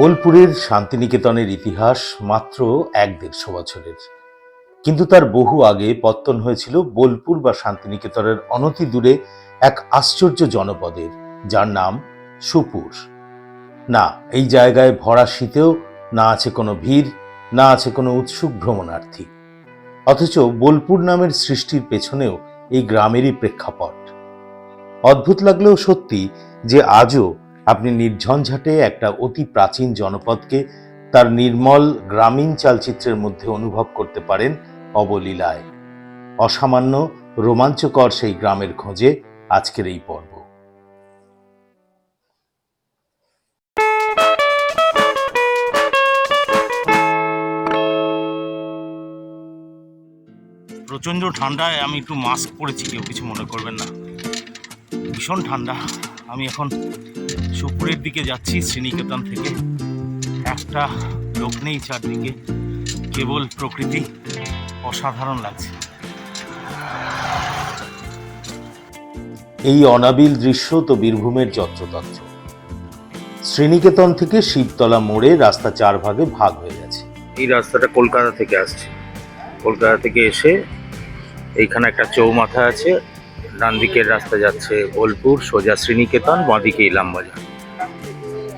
বোলপুরের শান্তিনিকেতনের ইতিহাস মাত্র এক দেড়শো বছরের। কিন্তু তার বহু আগে পত্তন হয়েছিল বোলপুর বা শান্তিনিকেতনের অনতি দূরে এক আশ্চর্য জনপদের, যার নাম সুপুর। না, এই জায়গায় ভরা শীতেও না আছে কোনো ভিড়, না আছে কোনো উৎসুক ভ্রমণার্থী। অথচ বোলপুর নামের সৃষ্টির পেছনেও এই গ্রামেরই প্রেক্ষাপট। অদ্ভুত লাগলেও সত্যি যে আজও আপনি নির্ঝঞ্ঝাটে একটা অতি প্রাচীন জনপদকে তার নির্মল গ্রামীণ চালচিত্রের মধ্যে অনুভব করতে পারেন অবলীলায়। অসামান্য, রোমাঞ্চকর সেই গ্রামের খোঁজে আজকের এই পর্ব। প্রচণ্ড ঠান্ডায় আমি একটু মাস্ক পরেছি, কেউ কিছু মনে করবেন না। ভীষণ ঠান্ডা। আমি এখন সুপুরের দিকে যাচ্ছি শ্রীনিকেতন থেকে। একটা লোক নেই চারদিকে। কেবল প্রকৃতি অসাধারণ লাগছে। এই অনাবিল দৃশ্য তো বীরভূমের যত্রতত্র শ্রীনিকেতন থেকে শিবতলা মোড়ে রাস্তা চার ভাগে ভাগ হয়ে গেছে। এই রাস্তাটা কলকাতা থেকে আসছে। কলকাতা থেকে এসে এইখানে একটা চৌমাথা আছে। ডান দিকের রাস্তা যাচ্ছে বোলপুর সোজা শ্রীনিকেতন বাঁদিকে ইলামবাজার।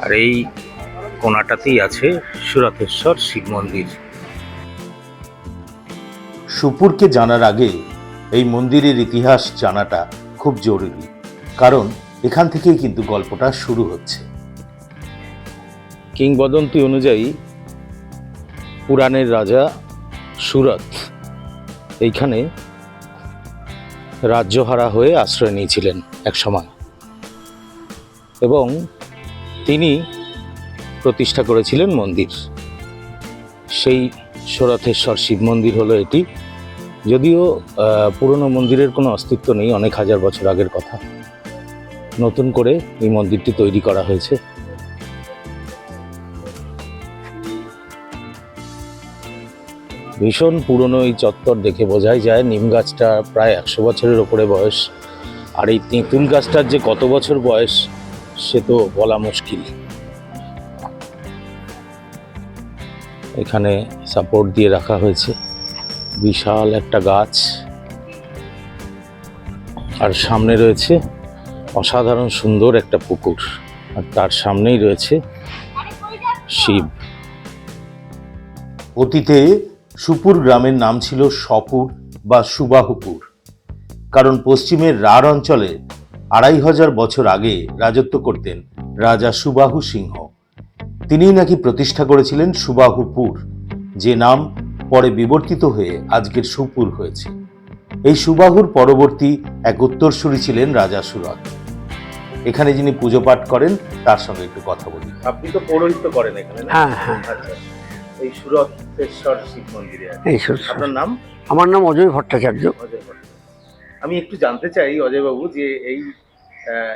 আর এই কোনাটাতেই আছে সুরথেশ্বর শিব মন্দির। সুপুরকে জানার আগে এই মন্দিরের ইতিহাস জানাটা খুব জরুরি কারণ এখান থেকেই কিন্তু গল্পটা শুরু হচ্ছে। কিংবদন্তি অনুযায়ী পুরাণের রাজা সুরথ এইখানে রাজ্যহারা হয়ে আশ্রয় নিয়েছিলেন এক সময়। এবং তিনি প্রতিষ্ঠা করেছিলেন মন্দির। সেই সরথেশ্বর শিব মন্দির হলো এটি। যদিও পুরনো মন্দিরের কোনো অস্তিত্ব নেই, অনেক হাজার বছর আগের কথা। নতুন করে এই মন্দিরটি তৈরি করা হয়েছে। ভীষণ পুরনো এই চত্বর দেখে বোঝাই যায় নিম গাছটা প্রায় একশো বছরের ওপরে বয়স। আর এই তেঁতুল গাছটার যে কত বছর বয়স, সে তো বলা মুশকিল। এখানে সাপোর্ট দিয়ে রাখা হয়েছে। বিশাল একটা গাছ। আর সামনে রয়েছে অসাধারণ সুন্দর একটা পুকুর। আর তার সামনেই রয়েছে শিব। অতীতে সুপুর গ্রামের নাম ছিল সপুর বা সুবাহুপুর। কারণ পশ্চিমের রাঢ় অঞ্চলে আড়াই হাজার বছর আগে রাজত্ব করতেন রাজা সুবাহু সিংহ। তিনিই নাকি প্রতিষ্ঠা করেছিলেন সুবাহুপুর যে নাম পরে বিবর্তিত হয়ে আজকের সুপুর হয়েছে। এই সুবাহুর পরবর্তী এক উত্তরসূরি ছিলেন রাজা সুরথ। এখানে যিনি পুজো পাঠ করেন তার সঙ্গে একটু কথা বলি। আপনি তো পৌরোহিত্য করেন এখানে হ্যাঁ হ্যাঁ। আচ্ছা। এই সুরতেশ্বর শিব মন্দিরে এই আপনার নাম? আমার নাম অজয় ভট্টাচার্য। অজয়। আমি একটু জানতে চাই অজয় বাবু যে এই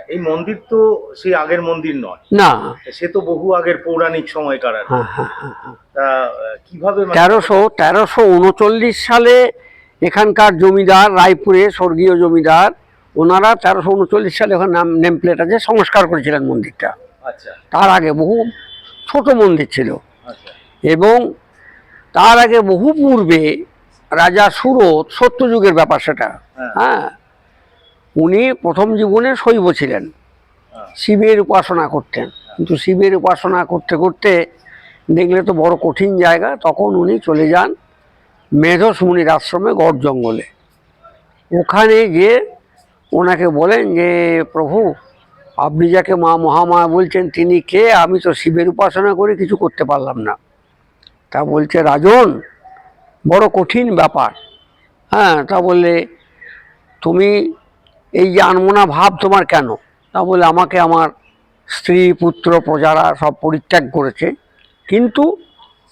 এই মন্দির তো সেই আগের মন্দির নয়। না। সে তো বহু আগের পৌরাণিক সময়কার আর হ্যাঁ হ্যাঁ হ্যাঁ কীভাবে মানে- তেরোশো তেরোশো উনচল্লিশ সালে এখানকার জমিদার রায়পুরে স্বর্গীয় জমিদার ওনারা তেরোশো উনচল্লিশ সালে ওখানে নাম নেম প্লেট আছে সংস্কার করেছিলেন মন্দিরটা। আচ্ছা। তার আগে বহু ছোট মন্দির ছিল। আচ্ছা। এবং তার আগে বহু পূর্বে রাজা সুরত সত্যযুগের ব্যাপার সেটা। হ্যাঁ। হ্যাঁ। উনি প্রথম জীবনে শৈব ছিলেন। হ্যাঁ। শিবের উপাসনা করতেন। কিন্তু শিবের উপাসনা করতে করতে দেখলে তো বড় কঠিন জায়গা তখন উনি চলে যান মেধস মুনির আশ্রমে গড় জঙ্গলে। ওখানে গিয়ে ওনাকে বলেন যে প্রভু আপনি যাকে মা মহামায়া বলছেন তিনি কে? আমি তো শিবের উপাসনা করে কিছু করতে পারলাম না। তা বলছে রাজন বড় কঠিন ব্যাপার। হ্যাঁ তা বললে তুমি এই যে আনমনা ভাব তোমার কেন? তা বলে আমাকে আমার স্ত্রী পুত্র প্রজারা সব পরিত্যাগ করেছে কিন্তু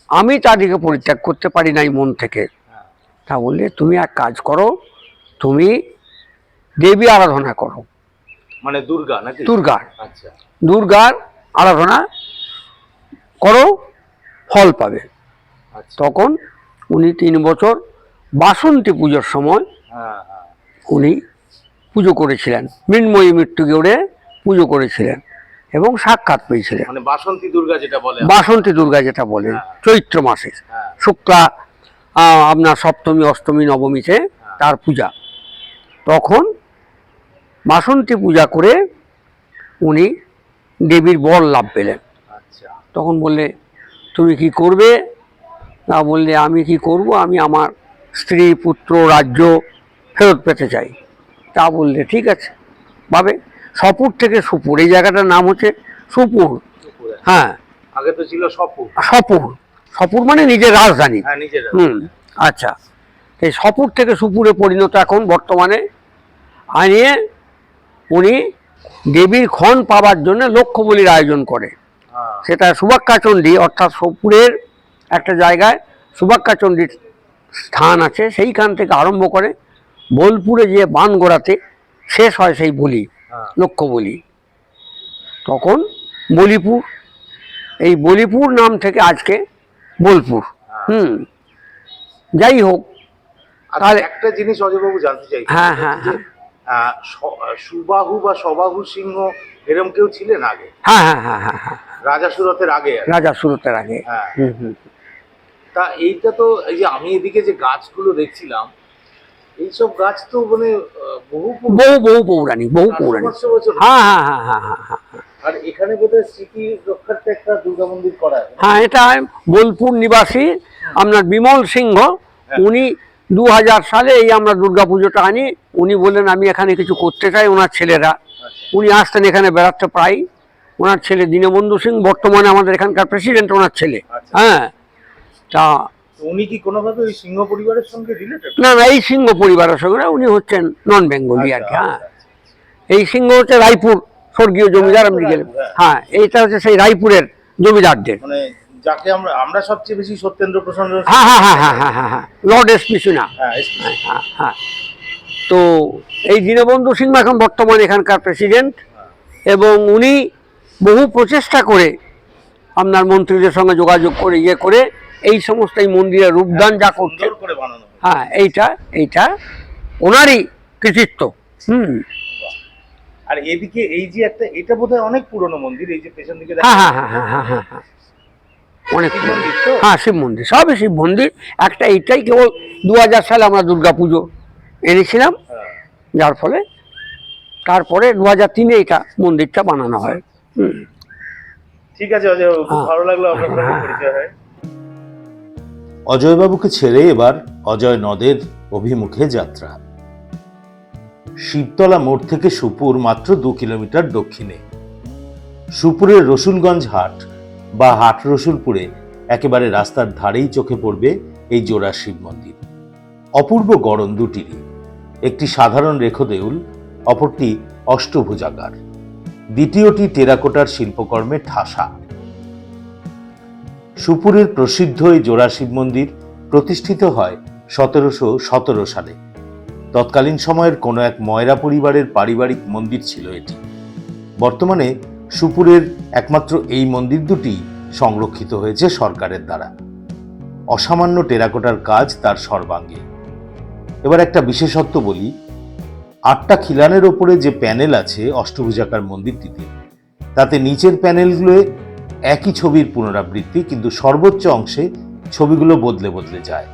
আমি তাদেরকে পরিত্যাগ করতে পারি নাই মন থেকে। তা বললে তুমি এক কাজ করো তুমি দেবী আরাধনা করো। মানে দুর্গা নাকি? দুর্গার আচ্ছা। দুর্গার আরাধনা করো ফল পাবে। তখন উনি তিন বছর বাসন্তী পুজোর সময় হ্যাঁ হ্যাঁ। উনি পুজো করেছিলেন। মৃন্ময়ী মৃত্যু গড়ে পুজো করেছিলেন এবং সাক্ষাৎ পেয়েছিলেন। মানে বাসন্তী দুর্গা যেটা বলে বাসন্তী দুর্গা যেটা বলেন হ্যাঁ। চৈত্র মাসে। শুক্লা আপনার সপ্তমী অষ্টমী নবমীতে তার পূজা। তখন বাসন্তী পূজা করে উনি দেবীর বর লাভ পেলেন। আচ্ছা। তখন বললে তুমি কি করবে? না বললে আমি কি করব? আমি আমার স্ত্রী পুত্র রাজ্য ফেরত পেতে চাই। তা বললে ঠিক আছে। ভাবে সপুর থেকে সুপুর এই জায়গাটার নাম হচ্ছে সুপুর। হ্যাঁ। আগে তো ছিল সপুর। সপুর। সপুর মানে নিজের রাজধানী। হ্যাঁ হুম আচ্ছা। এই সপুর থেকে সুপুরে পরিণত এখন বর্তমানে। আনিয়ে উনি দেবীর ক্ষণ পাবার জন্য লক্ষ্য বলির আয়োজন করে। হ্যাঁ। সেটা সুবাক্কাচণ্ডী অর্থাৎ সোপুরের একটা জায়গায় সুবাক্কাচণ্ডীর স্থান আছে সেইখান থেকে আরম্ভ করে বোলপুরে যে বানগোড়াতে শেষ হয় সেই বলি হ্যাঁ। লক্ষ্য বলি। তখন বলিপুর এই বলিপুর নাম থেকে আজকে বোলপুর। হুম যাই হোক আচ্ছা, তাহলে- একটা জিনিস অজয়বাবু জানতে চাই হ্যাঁ, হ্যাঁ, হ্যাঁ। সুবাহু বা সবাহু সিংহ এরম কেউ ছিলেন আগে? হ্যাঁ হ্যাঁ হ্যাঁ হ্যাঁ হ্যাঁ। রাজা সুরতের আগে রাজা সুরতের আগে। হ্যাঁ। হুম হুম। তা এইটা তো এই যে আমি এদিকে যে গাছগুলো দেখছিলাম এইসব গাছ তো মানে বহু বহু বহু পৌরাণিক বহু পৌরাণিক। হ্যাঁ হ্যাঁ হ্যাঁ হ্যাঁ হ্যাঁ হ্যাঁ। আর এখানে বোধহয় স্মৃতি রক্ষার্থে একটা দুর্গা মন্দির করা হ্যাঁ এটা বোলপুর নিবাসী আপনার বিমল সিংহ। উনি দু হাজার সালে এই আমরা দুর্গা পুজোটা আনি। উনি বললেন আমি এখানে কিছু করতে চাই ওনার ছেলেরা। আচ্ছা। উনি আসতেন এখানে বেড়াতে প্রায় ওনার ছেলে দীনবন্ধু সিং বর্তমানে আমাদের এখানকার প্রেসিডেন্ট ওনার ছেলে। আচ্ছা। হ্যাঁ। তা উনি কি কোনোভাবে ওই সিংহ পরিবারের সঙ্গে রিলেটেড না না এই সিংহ পরিবারের সঙ্গে উনি হচ্ছেন নন বেঙ্গলি আর কি হ্যাঁ। এই সিংহ হচ্ছে রায়পুর স্বর্গীয় জমিদার আমি গেলাম। হ্যাঁ। এইটা হচ্ছে সেই রায়পুরের জমিদারদের। মানে যাকে আমরা আমরা সবচেয়ে বেশি সত্যেন্দ্র প্রসন্ন হ্যাঁ হ্যাঁ হ্যাঁ হ্যাঁ হ্যাঁ হ্যাঁ হ্যাঁ লর্ড এসপি সিনহা হ্যাঁ হ্যাঁ হ্যাঁ তো এই দীনবন্ধু সিংহ এখন বর্তমানে এখানকার প্রেসিডেন্ট এবং উনি বহু প্রচেষ্টা করে আপনার মন্ত্রীদের সঙ্গে যোগাযোগ করে ইয়ে করে এই সমস্ত এই মন্দিরের রূপদান যা করছে। হ্যাঁ এইটা এইটা ওনারই কৃতিত্ব। হুম। আর এদিকে এই যে একটা এটা বোধহয় অনেক পুরনো মন্দির এই যে পেছন দিকে হ্যাঁ হ্যাঁ হ্যাঁ হ্যাঁ হ্যাঁ হ্যাঁ হ্যাঁ অনেক হ্যাঁ শিব মন্দির সবই শিব মন্দির। একটা এইটাই কেবল দু হাজার সালে আমরা দুর্গা পুজো এনেছিলাম। হ্যাঁ। যার ফলে তারপরে দু হাজার তিনে এটা মন্দিরটা বানানো হয়। হুম। ঠিক আছে অজয় হ্যাঁ। ভালো লাগল আপনার পরিচয় হয়। অজয়বাবুকে ছেড়ে এবার অজয় নদের অভিমুখে যাত্রা। শিবতলা মোড় থেকে সুপুর মাত্র দু কিলোমিটার দক্ষিণে। সুপুরের রসুলগঞ্জ হাট বা হাট রসুলপুরে একেবারে রাস্তার ধারেই চোখে পড়বে এই জোড়া শিব মন্দির। অপূর্ব গড়ন দুটিরই। একটি সাধারণ রেখ দেউল অপরটি অষ্টভুজাকার দ্বিতীয়টি টেরাকোটার শিল্পকর্মে ঠাসা। সুপুরের প্রসিদ্ধ এই জোড়া শিব মন্দির প্রতিষ্ঠিত হয় সতেরোশো সতেরো সালে। তৎকালীন সময়ের কোনো এক ময়রা পরিবারের পারিবারিক মন্দির ছিল এটি। বর্তমানে সুপুরের একমাত্র এই মন্দির দুটি সংরক্ষিত হয়েছে সরকারের দ্বারা। অসামান্য টেরাকোটার কাজ তার সর্বাঙ্গে। এবার একটা বিশেষত্ব বলি, আটটা খিলানের ওপরে যে প্যানেল আছে অষ্টভুজাকার মন্দিরটিতে, তাতে নিচের প্যানেলগুলো একই ছবির পুনরাবৃত্তি, কিন্তু সর্বোচ্চ অংশে ছবিগুলো বদলে বদলে যায়।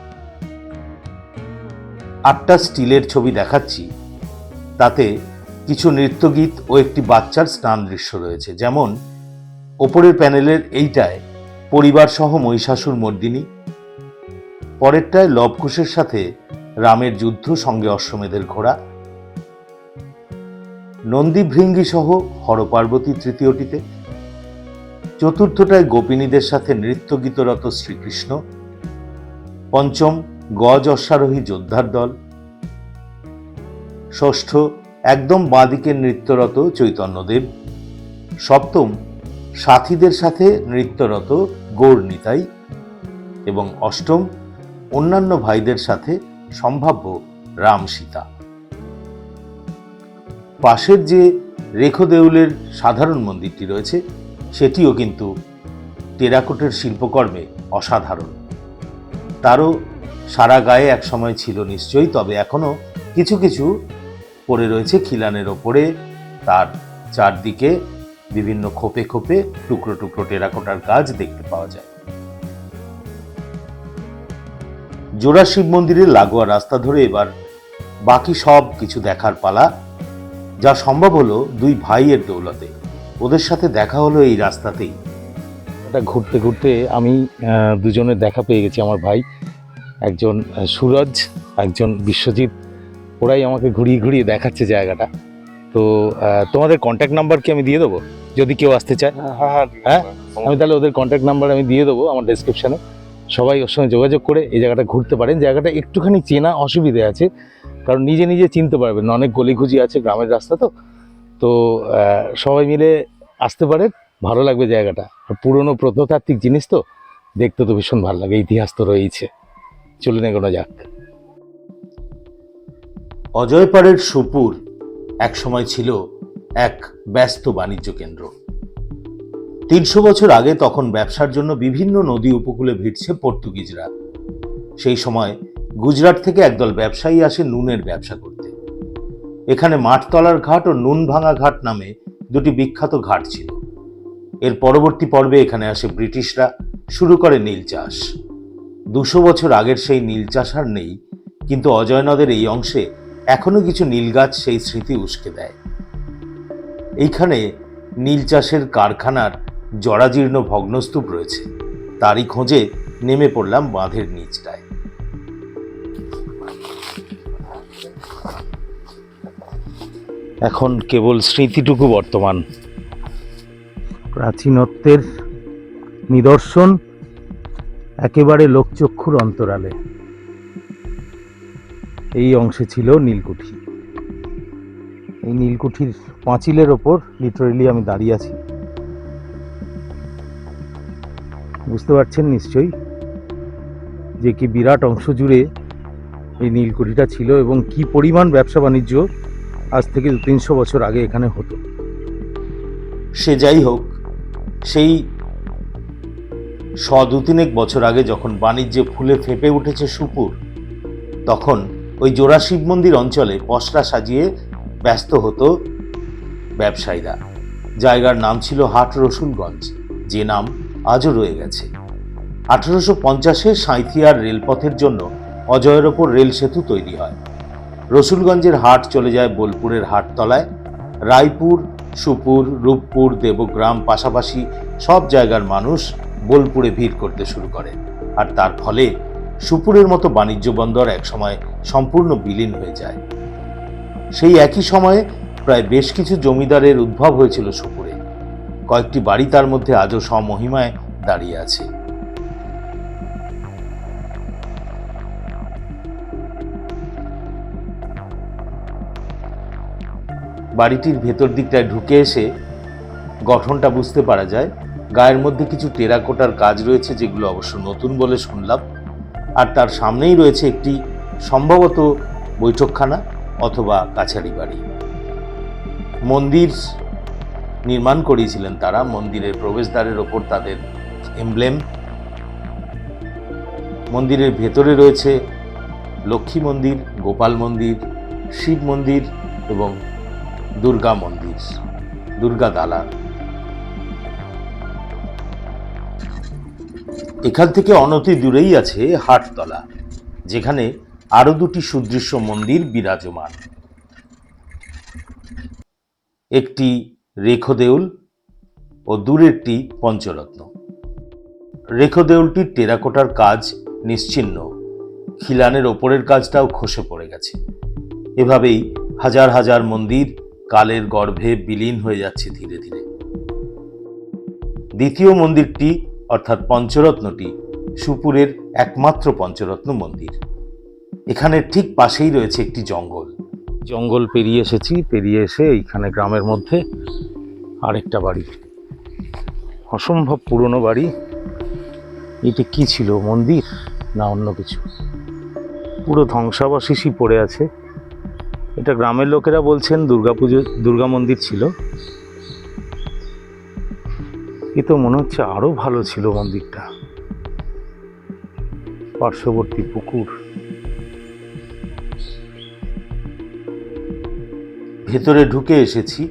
আটটা স্টিলের ছবি দেখাচ্ছি। তাতে কিছু নৃত্যগীত ও একটি বাচ্চার স্নান দৃশ্য রয়েছে। যেমন, ওপরের প্যানেলের এইটায় পরিবার সহ মহিষাসুর মর্দিনী, পরেরটায় লবকুশের সাথে রামের যুদ্ধ সঙ্গে অশ্বমেধের ঘোড়া নন্দী ভৃঙ্গি সহ হরপার্বতী তৃতীয়টিতে চতুর্থটায় গোপিনীদের সাথে নৃত্য গীতরত শ্রীকৃষ্ণ, পঞ্চম গজ অশ্বারোহী যোদ্ধার দল, ষষ্ঠ একদম বাঁদিকের নৃত্যরত চৈতন্যদেব, সপ্তম সাথীদের সাথে নৃত্যরত গৌর নিতাই এবং অষ্টম অন্যান্য ভাইদের সাথে সম্ভাব্য রাম সীতা পাশের যে রেখো দেউলের সাধারণ মন্দিরটি রয়েছে সেটিও কিন্তু টেরাকোটের শিল্পকর্মে অসাধারণ। তারও সারা গায়ে এক সময় ছিল নিশ্চয়ই, তবে এখনও কিছু কিছু পড়ে রয়েছে খিলানের ওপরে। তার চারদিকে বিভিন্ন খোপে খোপে টুকরো টুকরো টেরাকোটার কাজ দেখতে পাওয়া যায়। জোড়া শিব মন্দিরের লাগোয়া রাস্তা ধরে এবার বাকি সব কিছু দেখার পালা, যা সম্ভব হলো দুই ভাইয়ের দৌলতে। ওদের সাথে দেখা হলো এই রাস্তাতেই। এটা ঘুরতে ঘুরতে আমি দুজনের দেখা পেয়ে গেছি আমার ভাই একজন সুরজ একজন বিশ্বজিৎ। ওরাই আমাকে ঘুরিয়ে ঘুরিয়ে দেখাচ্ছে জায়গাটা। তো তোমাদের কন্ট্যাক্ট নাম্বার কি আমি দিয়ে দেবো? যদি কেউ আসতে চায়। হ্যাঁ আমি তাহলে ওদের কন্ট্যাক্ট নাম্বার আমি দিয়ে দেবো আমার ডেসক্রিপশানে সবাই ওর সঙ্গে যোগাযোগ করে এই জায়গাটা ঘুরতে পারেন। জায়গাটা একটুখানি চেনা অসুবিধে আছে কারণ নিজে নিজে চিনতে পারবেন অনেক গলিঘুজি আছে গ্রামের রাস্তা তো। তো সবাই মিলে আসতে পারেন ভালো লাগবে জায়গাটা। পুরনো প্রত্নতাত্ত্বিক জিনিস তো, দেখতে তো ভীষণ ভালো লাগে, ইতিহাস তো রয়েছে চলুন এগোনো যাক। অজয়পাড়ের সুপুর একসময় ছিল এক ব্যস্ত বাণিজ্য কেন্দ্র। তিনশো বছর আগে তখন ব্যবসার জন্য বিভিন্ন নদী উপকূলে ভিড়ছে পর্তুগিজরা। সেই সময় গুজরাট থেকে একদল ব্যবসায়ী আসে নুনের ব্যবসা করতে। এখানে মাঠতলার ঘাট ও নুন ভাঙা ঘাট নামে দুটি বিখ্যাত ঘাট ছিল। এর পরবর্তী পর্বে এখানে আসে ব্রিটিশরা শুরু করে নীল চাষ। দুশো বছর আগের সেই নীল চাষ আর নেই, কিন্তু অজয় নদের এই অংশে এখনও কিছু নীল গাছ সেই স্মৃতি উস্কে দেয়। এইখানে নীল চাষের কারখানার জরাজীর্ণ ভগ্নস্তূপ রয়েছে। তারই খোঁজে নেমে পড়লাম বাঁধের নিচটায়। এখন কেবল স্মৃতিটুকু বর্তমান। প্রাচীনত্বের নিদর্শন একেবারে লোকচক্ষুর অন্তরালে। এই অংশে ছিল নীলকুঠি। এই নীলকুঠির পাঁচিলের ওপর লিটারেলি আমি দাঁড়িয়ে আছি। বুঝতে পারছেন নিশ্চয়ই যে কি বিরাট অংশ জুড়ে এই নীলকুঠিটা ছিল এবং কি পরিমাণ ব্যবসা বাণিজ্য আজ থেকে দু তিনশো বছর আগে এখানে হতো। সে যাই হোক, সেই শ দু তিনেক বছর আগে যখন বাণিজ্যে ফুলে ফেঁপে উঠেছে সুপুর, তখন ওই জোড়া শিব মন্দির অঞ্চলে পসরা সাজিয়ে ব্যস্ত হতো ব্যবসায়ীরা। জায়গার নাম ছিল হাট রসুলগঞ্জ, যে নাম আজও রয়ে গেছে। আঠারোশো পঞ্চাশে সাঁইথিয়ার রেলপথের জন্য অজয়ের ওপর রেল সেতু তৈরি হয়। রসুলগঞ্জের হাট চলে যায় বোলপুরের হাটতলায়। রায়পুর, সুপুর, রূপপুর, দেবগ্রাম পাশাপাশি সব জায়গার মানুষ বোলপুরে ভিড় করতে শুরু করে। আর তার ফলে সুপুরের মতো বাণিজ্য বন্দর একসময় সম্পূর্ণ বিলীন হয়ে যায়। সেই একই সময়ে প্রায় বেশ কিছু জমিদারের উদ্ভব হয়েছিল সুপুরে। কয়েকটি বাড়ি তার মধ্যে আজও স্বমহিমায় দাঁড়িয়ে আছে। বাড়িটির ভেতর দিকটায় ঢুকে এসে গঠনটা বুঝতে পারা যায়। গায়ের মধ্যে কিছু টেরাকোটার কাজ রয়েছে যেগুলো অবশ্য নতুন বলে শুনলাম। আর তার সামনেই রয়েছে একটি সম্ভবত বৈঠকখানা অথবা কাছারি বাড়ি। মন্দির নির্মাণ করিয়েছিলেন তারা। মন্দিরের প্রবেশদ্বারের ওপর তাদের এমব্লেম। মন্দিরের ভেতরে রয়েছে লক্ষ্মী মন্দির, গোপাল মন্দির, শিব মন্দির এবং দুর্গা মন্দির, দুর্গা দালান। এখান থেকে অনতি দূরেই আছে হাটতলা, যেখানে আরও দুটি সুদৃশ্য মন্দির বিরাজমান। একটি রেখদেউল ও দূরেরটি পঞ্চরত্ন। রেখদেউলটির টেরাকোটার কাজ নিশ্চিহ্ন। খিলানের ওপরের কাজটাও খসে পড়ে গেছে। এভাবেই হাজার হাজার মন্দির কালের গর্ভে বিলীন হয়ে যাচ্ছে ধীরে ধীরে। দ্বিতীয় মন্দিরটি, অর্থাৎ পঞ্চরত্নটি, সুপুরের একমাত্র পঞ্চরত্ন মন্দির। এখানে ঠিক পাশেই রয়েছে একটি জঙ্গল। জঙ্গল পেরিয়ে এসেছি, পেরিয়ে এসে এইখানে গ্রামের মধ্যে আরেকটা বাড়ি। অসম্ভব পুরনো বাড়ি। এটি কি ছিল, মন্দির না অন্য কিছু? পুরো ধ্বংসাবশেষই পড়ে আছে। এটা গ্রামের লোকেরা বলছেন দুর্গাপুজো দুর্গা মন্দির ছিল। এ তো মনে হচ্ছে আরও ভালো ছিল মন্দিরটা। পার্শ্ববর্তী পুকুর। ভেতরে ঢুকে এসেছি।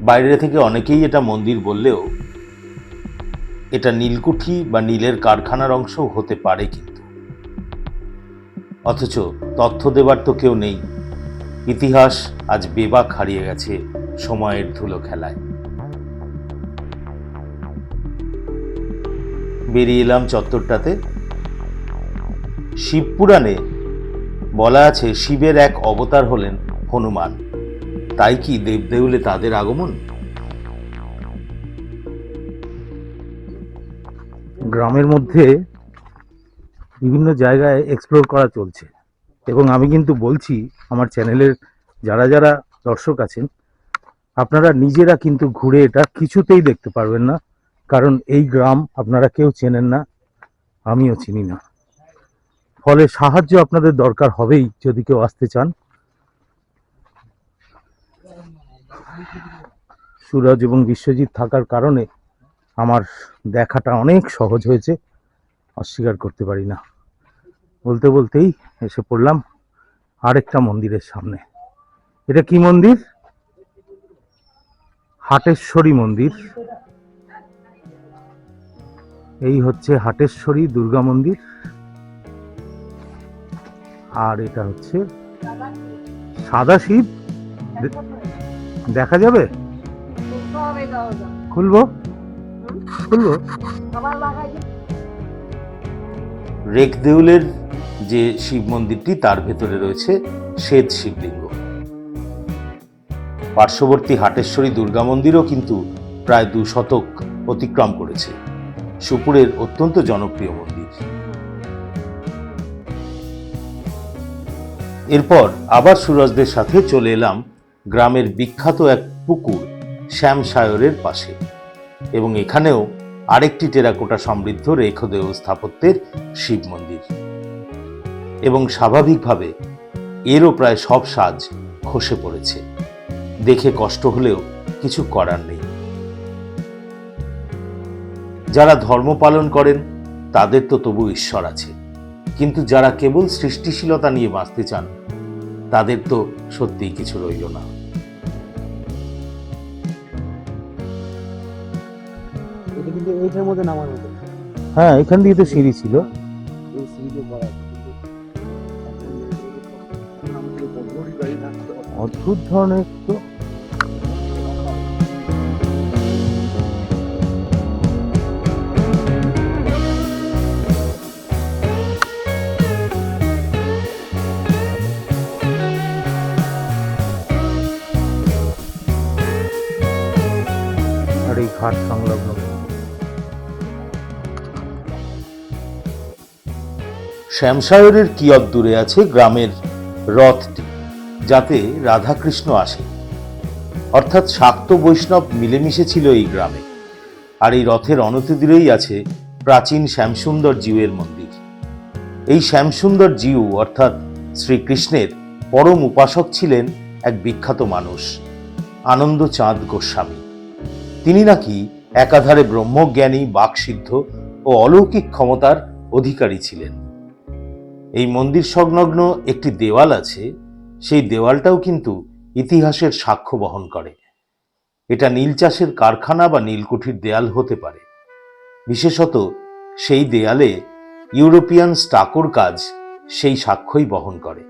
বাইরে থেকে অনেকেই এটা মন্দির বললেও এটা নীলকুঠি বা নীলের কারখানার অংশ হতে পারে কিন্তু। অথচ তথ্য দেবার তো কেউ নেই। ইতিহাস আজ বেবাক হারিয়ে গেছে সময়ের ধুলো খেলায়। বেরিয়ে এলাম চত্বরটাতে। শিবপুরাণে বলা আছে, শিবের এক অবতার হলেন হনুমান। তাই কি দেবদেউলে তাদের আগমন? গ্রামের মধ্যে বিভিন্ন জায়গায় এক্সপ্লোর করা চলছে। এবং আমি কিন্তু বলছি, আমার চ্যানেলের যারা যারা দর্শক আছেন, আপনারা নিজেরা কিন্তু ঘুরে এটা কিছুতেই দেখতে পারবেন না। কারণ এই গ্রাম আপনারা কেউ চেনেন না, আমিও চিনি না। ফলে সাহায্য আপনাদের দরকার হবেই যদি কেউ আসতে চান। সুরজ এবং বিশ্বজিৎ থাকার কারণে আমার দেখাটা অনেক সহজ হয়েছে। অস্বীকার করতে পারি না। বলতে বলতেই এসে পড়লাম আরেকটা মন্দিরের সামনে। এটা কি মন্দির? হাটেশ্বরী মন্দির। এই হচ্ছে হাটেশ্বরী দুর্গা মন্দির। আর এটা হচ্ছে সাদা শিব দেখা যাবে? খুলবো? খুলবো? রেখদেউলের যে শিব মন্দিরটি, তার ভেতরে রয়েছে শ্বেত শিবলিঙ্গ। পার্শ্ববর্তী হাটেশ্বরী দুর্গা মন্দিরও কিন্তু প্রায় দু শতক অতিক্রম করেছে। সুপুরের অত্যন্ত জনপ্রিয় মন্দির। এরপর আবার সুরজদের সাথে চলে এলাম গ্রামের বিখ্যাত এক পুকুর, শ্যামসায়রের পাশে। এবং এখানেও আরেকটি টেরাকোটা সমৃদ্ধ রেখদেহ স্থাপত্যের শিব মন্দির। এবং স্বাভাবিকভাবে এরও প্রায় সব সাজ খসে পড়েছে। দেখে কষ্ট হলেও কিছু করার নেই। যারা ধর্ম পালন করেন, তাদের তো তবু ঈশ্বর আছে। কিন্তু যারা কেবল সৃষ্টিশীলতা নিয়ে বাঁচতে চান, তাদের তো সত্যিই কিছু রইল না। কিন্তু এইটার মধ্যে নামার মতো। হ্যাঁ এখান দিয়ে তো সিঁড়ি ছিল। এই সিঁড়িতে করা। অদ্ভুত ধরনের তো শ্যামসাগরের কিয়ৎ দূরে আছে গ্রামের রথটি, যাতে রাধাকৃষ্ণ আসে। অর্থাৎ শাক্ত বৈষ্ণব মিলেমিশে ছিল এই গ্রামে, আর এই রথের অনতিদূরেই আছে প্রাচীন শ্যামসুন্দর জিউয়ের মন্দির। এই শ্যামসুন্দর জিউ, অর্থাৎ শ্রীকৃষ্ণের পরম উপাসক ছিলেন এক বিখ্যাত মানুষ আনন্দ চাঁদ গোস্বামী। তিনি নাকি একাধারে ব্রহ্মজ্ঞানী, বাকসিদ্ধ ও অলৌকিক ক্ষমতার অধিকারী ছিলেন। এই মন্দির সংলগ্ন একটি দেওয়াল আছে, সেই দেওয়ালটাও কিন্তু ইতিহাসের সাক্ষ্য বহন করে। এটা নীল চাষের কারখানা বা নীলকুঠির দেয়াল হতে পারে। বিশেষত সেই দেয়ালে ইউরোপিয়ান স্টাকোর কাজ সেই সাক্ষ্যই বহন করে।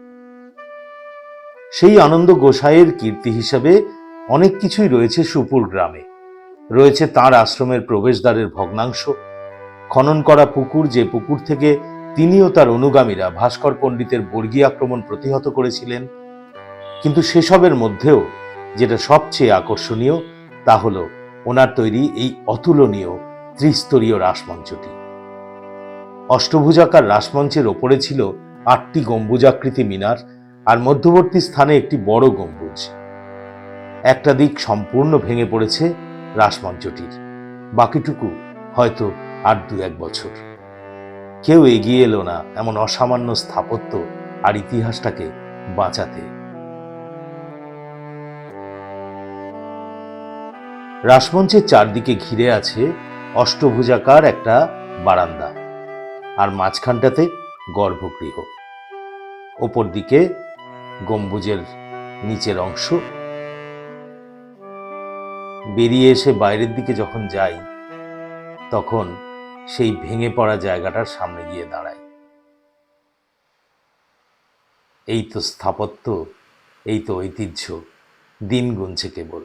সেই আনন্দ গোসাইয়ের কীর্তি হিসাবে অনেক কিছুই রয়েছে সুপুর গ্রামে। রয়েছে তার আশ্রমের প্রবেশদ্বারের ভগ্নাংশ। খনন করা পুকুর যে পুকুর থেকে তিনিও তার অনুগামীরা ভাস্কর পণ্ডিতের বর্গী আক্রমণ প্রতিহত করেছিলেন। কিন্তু সেসবের মধ্যেও যেটা সবচেয়ে আকর্ষণীয়, তা হল ওনার তৈরি এই অতুলনীয় ত্রিস্তরীয় রাসমঞ্চটি। অষ্টভুজাকার রাসমঞ্চের ওপরে ছিল আটটি গম্বুজাকৃতি মিনার আর মধ্যবর্তী স্থানে একটি বড় গম্বুজ। একটা দিক সম্পূর্ণ ভেঙে পড়েছে রাসমঞ্চটির। বাকিটুকু হয়তো আর দু এক বছর। কেউ এগিয়ে এলো না এমন অসামান্য স্থাপত্য আর ইতিহাসটাকে বাঁচাতে। রাসমঞ্চের চারদিকে ঘিরে আছে অষ্টভুজাকার একটা বারান্দা আর মাঝখানটাতে গর্ভগৃহ। ওপর দিকে গম্বুজের নিচের অংশ। বেরিয়ে এসে বাইরের দিকে যখন যাই, তখন সেই ভেঙে পড়া জায়গাটার সামনে গিয়ে দাঁড়াই এই তো স্থাপত্য, এই তো ঐতিহ্য, দিন গুনছে কেবল।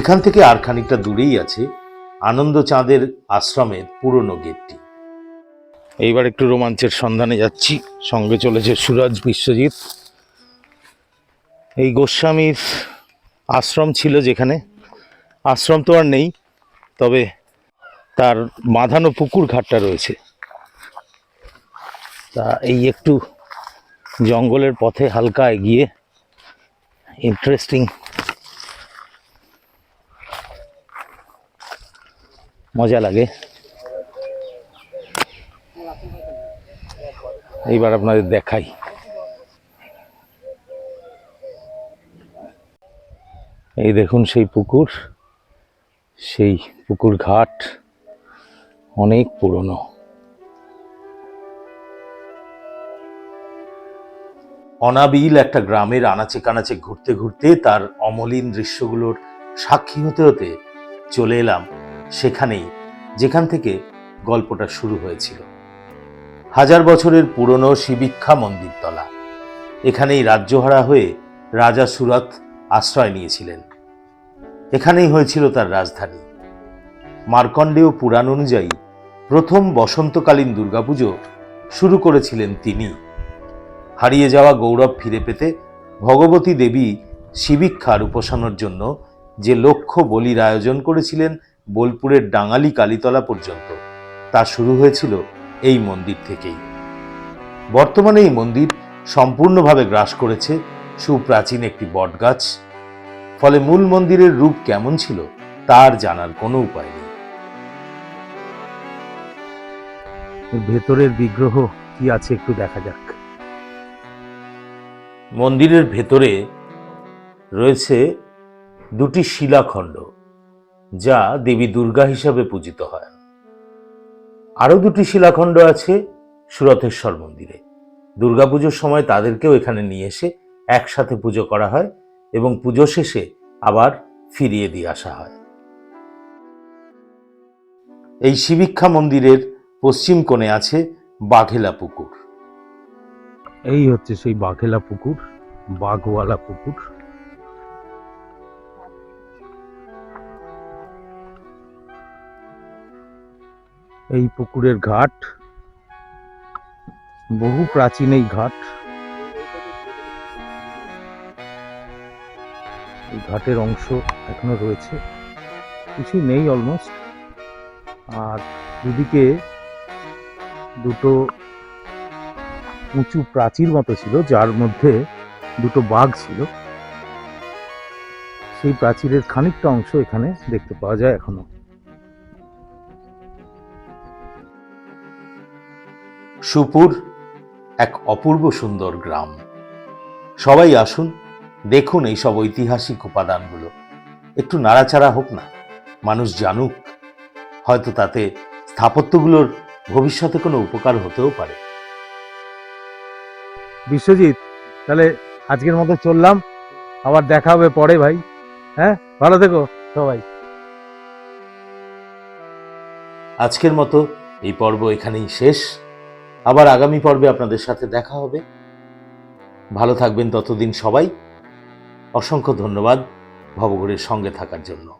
এখান থেকে আর খানিকটা দূরেই আছে আনন্দ চাঁদের আশ্রমের পুরনো গেটটি। এইবার একটু রোমাঞ্চের সন্ধানে যাচ্ছি, সঙ্গে চলেছে সুরজ বিশ্বজিৎ। এই গোস্বামীর আশ্রম ছিল যেখানে। আশ্রম তো আর নেই, তবে তার বাঁধানো পুকুর ঘাটটা রয়েছে। তা এই একটু জঙ্গলের পথে হালকা এগিয়ে ইন্টারেস্টিং মজা লাগে। এইবার আপনাদের দেখাই। এই দেখুন সেই পুকুর সেই পুকুর ঘাট। অনেক পুরনো। অনাবিল একটা গ্রামের আনাচে কানাচে ঘুরতে ঘুরতে তার অমলিন দৃশ্যগুলোর সাক্ষী হতে হতে চলে এলাম সেখানেই, যেখান থেকে গল্পটা শুরু হয়েছিল। হাজার বছরের পুরনো শিবিক্ষা মন্দিরতলা। এখানেই রাজ্যহারা হয়ে রাজা সুরত আশ্রয় নিয়েছিলেন। এখানেই হয়েছিল তার রাজধানী। মার্কণ্ডেয় পুরাণ অনুযায়ী প্রথম বসন্তকালীন দুর্গাপুজো শুরু করেছিলেন তিনি। হারিয়ে যাওয়া গৌরব ফিরে পেতে ভগবতী দেবী শিবিক্ষার উপাসনার জন্য যে লক্ষ্য বলির আয়োজন করেছিলেন বোলপুরের ডাঙালি কালীতলা পর্যন্ত, তা শুরু হয়েছিল এই মন্দির থেকেই। বর্তমানে এই মন্দির সম্পূর্ণভাবে গ্রাস করেছে সুপ্রাচীন একটি বটগাছ। ফলে মূল মন্দিরের রূপ কেমন ছিল, তার জানার কোনো উপায় নেই। ভেতরের বিগ্রহ কি আছে একটু দেখা যাক। মন্দিরের ভেতরে রয়েছে দুটি শিলাখণ্ড, যা দেবী দুর্গা হিসাবে পূজিত হয়। আরও দুটি শিলাখণ্ড আছে সুরথেশ্বর মন্দিরে। দুর্গাপুজোর সময় তাদেরকেও এখানে নিয়ে এসে একসাথে পুজো করা হয় এবং পুজো শেষে আবার ফিরিয়ে দিয়ে আসা হয়। এই শিবিক্ষা মন্দিরের পশ্চিম কোণে আছে বাঘেলা পুকুর। এই হচ্ছে সেই বাঘেলা পুকুর, বাঘওয়ালা পুকুর। এই পুকুরের ঘাট, বহু প্রাচীন এই ঘাট। এই ঘাটের অংশ এখনও রয়েছে কিছু নেই অলমোস্ট আর দুদিকে দুটো উঁচু প্রাচীর মতো ছিল, যার মধ্যে দুটো বাঘ ছিল। সেই প্রাচীরের খানিকটা অংশ এখানে দেখতে পাওয়া যায় এখনও। সুপুর এক অপূর্ব সুন্দর গ্রাম। সবাই আসুন, দেখুন এই সব ঐতিহাসিক উপাদানগুলো। একটু নাড়াচাড়া হোক না, মানুষ জানুক। হয়তো তাতে স্থাপত্যগুলোর ভবিষ্যতে কোনো উপকার হতেও পারে। বিশ্বজিৎ তাহলে আজকের মতো চললাম। আবার দেখা হবে পরে ভাই। হ্যাঁ? ভালো থেকো সবাই। আজকের মতো এই পর্ব এখানেই শেষ। আবার আগামী পর্বে আপনাদের সাথে দেখা হবে। ভালো থাকবেন ততদিন সবাই। অসংখ্য ধন্যবাদ ভবঘুরের সঙ্গে থাকার জন্য।